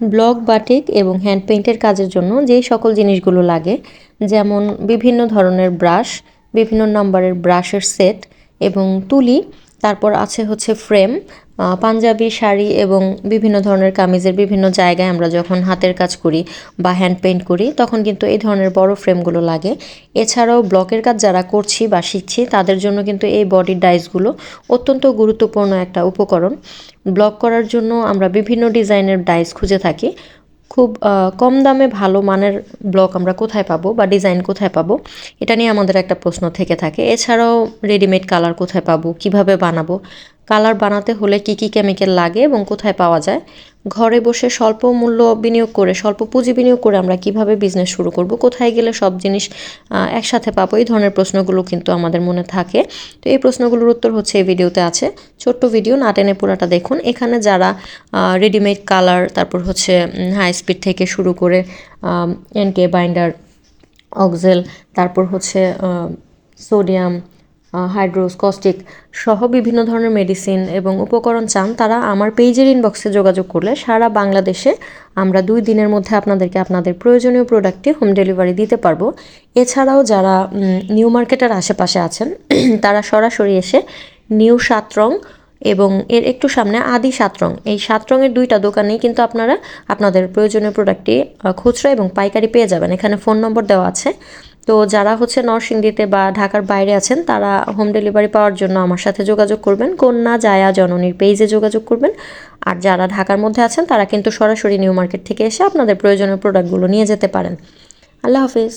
Block batik এবং hand পেইন্টের কাজের জন্য যেই সকল জিনিসগুলো লাগে, যেমন বিভিন্ন ধরনের ব্রাশ, বিভিন্ন নম্বরের ব্রাশের সেট এবং তুলি তারপর আছে হচ্ছে ফ্রেম পাঞ্জাবি, শাড়ি এবং বিভিন্ন ধরনের কামিজের বিভিন্ন জায়গায় আমরা যখন হাতের কাজ করি বা হ্যান্ড পেন্ট করি, তখন কিন্তু এই ধরনের বড় ফ্রেমগুলো লাগে। এছাড়াও ব্লকের কাজ যারা করছি বা শিখছি, তাদের জন্য কিন্তু এই বডির ডাইসগুলো অত্যন্ত গুরুত্বপূর্ণ একটা উপকরণ। ব্লক করার জন্য আমরা বিভিন্ন ডিজাইনের ডাইস খুঁজে থাকি। খুব কম দামে ভালো মানের ব্লক আমরা কোথায় পাবো বা ডিজাইন কোথায় পাবো, এটা নিয়ে আমাদের একটা প্রশ্ন থেকে থাকে। এছাড়াও রেডিমেড কালার কোথায় পাবো, কীভাবে বানাবো কালার বানাতে হলে কি কি কেমিক্যাল লাগে এবং কোথায় পাওয়া যায় ঘরে বসে স্বল্প মূল্য বিনিয়োগ করে, স্বল্প পুঁজি বিনিয়োগ করে আমরা কীভাবে বিজনেস শুরু করব? কোথায় গেলে সব জিনিস একসাথে পাবো? এই ধরনের প্রশ্নগুলো কিন্তু আমাদের মনে থাকে। তো এই প্রশ্নগুলোর উত্তর হচ্ছে এই ভিডিওতে আছে। ছোট্ট ভিডিও না টেনে পুরাটা দেখুন। এখানে যারা রেডিমেড কালার তারপর হচ্ছে হাই স্পিড থেকে শুরু করে এনকে বাইন্ডার অক্সেল তারপর হচ্ছে সোডিয়াম হাইড্রোস কস্টিক সহ বিভিন্ন ধরনের মেডিসিন এবং উপকরণ চান, তারা আমার পেজের ইনবক্সে যোগাযোগ করলে সারা বাংলাদেশে আমরা দুই দিনের মধ্যে আপনাদেরকে আপনাদের প্রয়োজনীয় প্রোডাক্টটি হোম ডেলিভারি দিতে পারব। এছাড়াও যারা নিউ মার্কেটের আশেপাশে আছেন, তারা সরাসরি এসে নিউ সাত সাতরং এবং এর একটু সামনে আদি সাতরং এই সাতরঙের দুইটা দোকানেই কিন্তু আপনারা আপনাদের প্রয়োজনীয় প্রোডাক্টটি খুচরা এবং পাইকারি পেয়ে যাবেন। এখানে ফোন নম্বর দেওয়া আছে। তো যারা হচ্ছে নরসিংদীতে বা ঢাকার বাইরে আছেন, তারা হোম ডেলিভারি পাওয়ার জন্য আমার সাথে যোগাযোগ করবেন। কন্যা জায়া জননীর পেজে যোগাযোগ করবেন। আর যারা ঢাকার মধ্যে আছেন, তারা কিন্তু সরাসরি নিউ মার্কেট থেকে এসে আপনাদের প্রয়োজনীয় প্রোডাক্টগুলো নিয়ে যেতে পারেন। আল্লাহ হাফিজ।